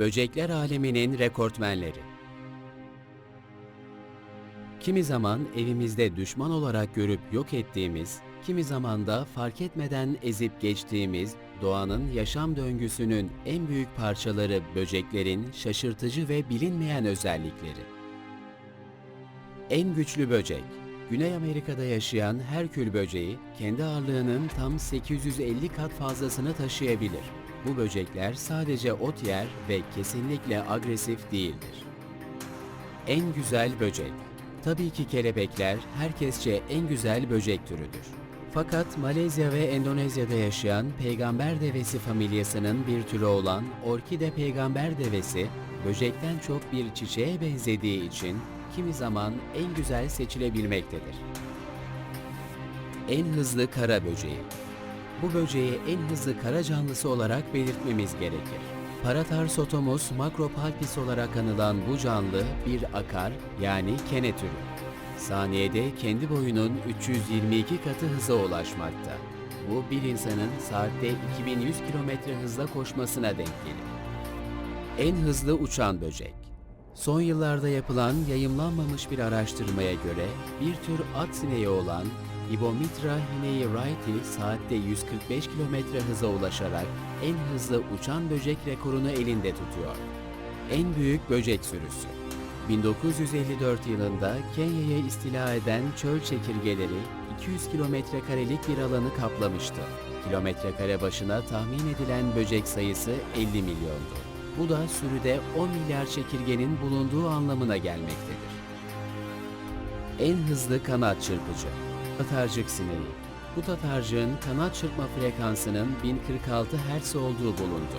Böcekler aleminin rekortmenleri. Kimi zaman evimizde düşman olarak görüp yok ettiğimiz, kimi zaman da fark etmeden ezip geçtiğimiz doğanın yaşam döngüsünün en büyük parçaları böceklerin şaşırtıcı ve bilinmeyen özellikleri. En güçlü böcek. Güney Amerika'da yaşayan Herkül böceği kendi ağırlığının tam 850 kat fazlasını taşıyabilir. Bu böcekler sadece ot yer ve kesinlikle agresif değildir. En güzel böcek. Tabii ki kelebekler herkesçe en güzel böcek türüdür. Fakat Malezya ve Endonezya'da yaşayan peygamber devesi familyasının bir türü olan orkide peygamber devesi, böcekten çok bir çiçeğe benzediği için kimi zaman en güzel seçilebilmektedir. En hızlı kara böceği. Bu böceği en hızlı kara canlısı olarak belirtmemiz gerekir. Paratarsotomus macropalpis olarak anılan bu canlı bir akar yani kene türü. Saniyede kendi boyunun 322 katı hıza ulaşmakta. Bu bir insanın saatte 2100 kilometre hızla koşmasına denk gelir. En hızlı uçan böcek. Son yıllarda yapılan yayımlanmamış bir araştırmaya göre bir tür at sineği olan Ibomitra hineyi wrighti saatte 145 kilometre hıza ulaşarak en hızlı uçan böcek rekorunu elinde tutuyor. En büyük böcek sürüsü. 1954 yılında Kenya'yı istila eden çöl çekirgeleri 200 kilometre karelik bir alanı kaplamıştı. Kilometre kare başına tahmin edilen böcek sayısı 50 milyondu. Bu da sürüde 10 milyar çekirgenin bulunduğu anlamına gelmektedir. En hızlı kanat çırpıcı. Tatarcık sineği. Bu tatarcığın kanat çırpma frekansının 1046 Hz olduğu bulundu.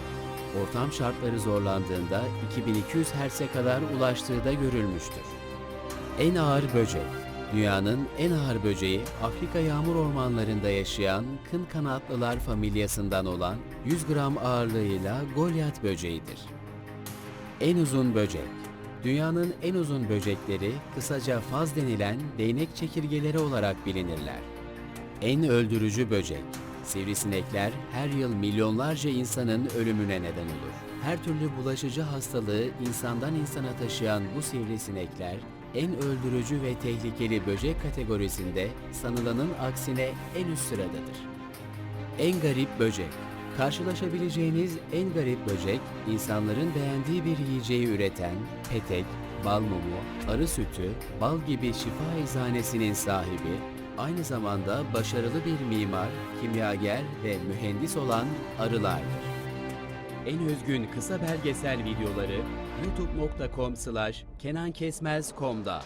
Ortam şartları zorlandığında 2200 Hz'e kadar ulaştığı da görülmüştür. En ağır böcek. Dünyanın en ağır böceği Afrika yağmur ormanlarında yaşayan kın kanatlılar familyasından olan 100 gram ağırlığıyla Goliath böceğidir. En uzun böcek. Dünyanın en uzun böcekleri kısaca faz denilen değnek çekirgeleri olarak bilinirler. En öldürücü böcek. Sivrisinekler her yıl milyonlarca insanın ölümüne neden olur. Her türlü bulaşıcı hastalığı insandan insana taşıyan bu sivrisinekler en öldürücü ve tehlikeli böcek kategorisinde sanılanın aksine en üst sıradadır. En garip böcek. Karşılaşabileceğiniz en garip böcek, insanların beğendiği bir yiyeceği üreten, petek, bal mumu, arı sütü, bal gibi şifa eczanesinin sahibi, aynı zamanda başarılı bir mimar, kimyager ve mühendis olan arılardır. En özgün kısa belgesel videoları youtube.com slash kenankesmez.com'da.